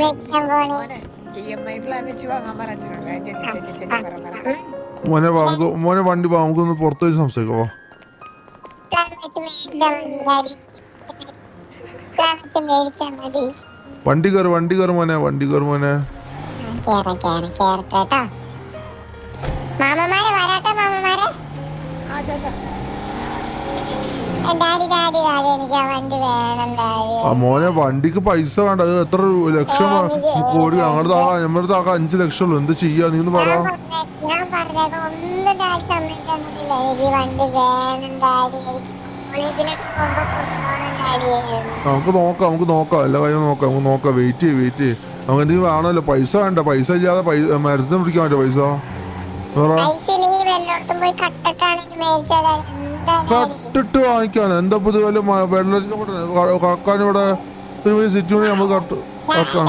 പോണേ മോനെ നമുക്ക് മോനെ വണ്ടി വാ നമുക്കൊന്ന് പുറത്ത് പോയി സംസാരിക്കോ വണ്ടി കയറി വണ്ടി കയറി മോനെ വണ്ടി കയറി മോനെ. മാമമാരെ വരാട്ടെ മാമന്മാരെ. മോനെ വണ്ടിക്ക് പൈസ വേണ്ട. അത് എത്ര ലക്ഷം കോടി അങ്ങോട്ട് താ ഞമ്മടെ ആകെ അഞ്ചു ലക്ഷം ഉള്ളു. എന്ത് ചെയ്യാ? നീ ഒന്ന് പറ. നമുക്ക് നോക്കാം നമുക്ക് നോക്കാം. എല്ലാ കാര്യം നോക്കാം. നമുക്ക് നോക്കാം. വെയിറ്റ് ചെയ്യ് വെയിറ്റ് ചെയ്യ്. നമുക്ക് എന്തെങ്കിലും വേണമല്ലോ. പൈസ വേണ്ട. പൈസ ഇല്ലാതെ പൈസ മരുന്ന് പിടിക്കാൻ പറ്റുമോ പൈസ. കട്ടിട്ട് വാങ്ങിക്കാൻ എന്താ പുതിയ വെള്ളം കക്കാൻ ഇവിടെ ഒരു സിറ്റി നമുക്ക് കട്ട് കക്കാം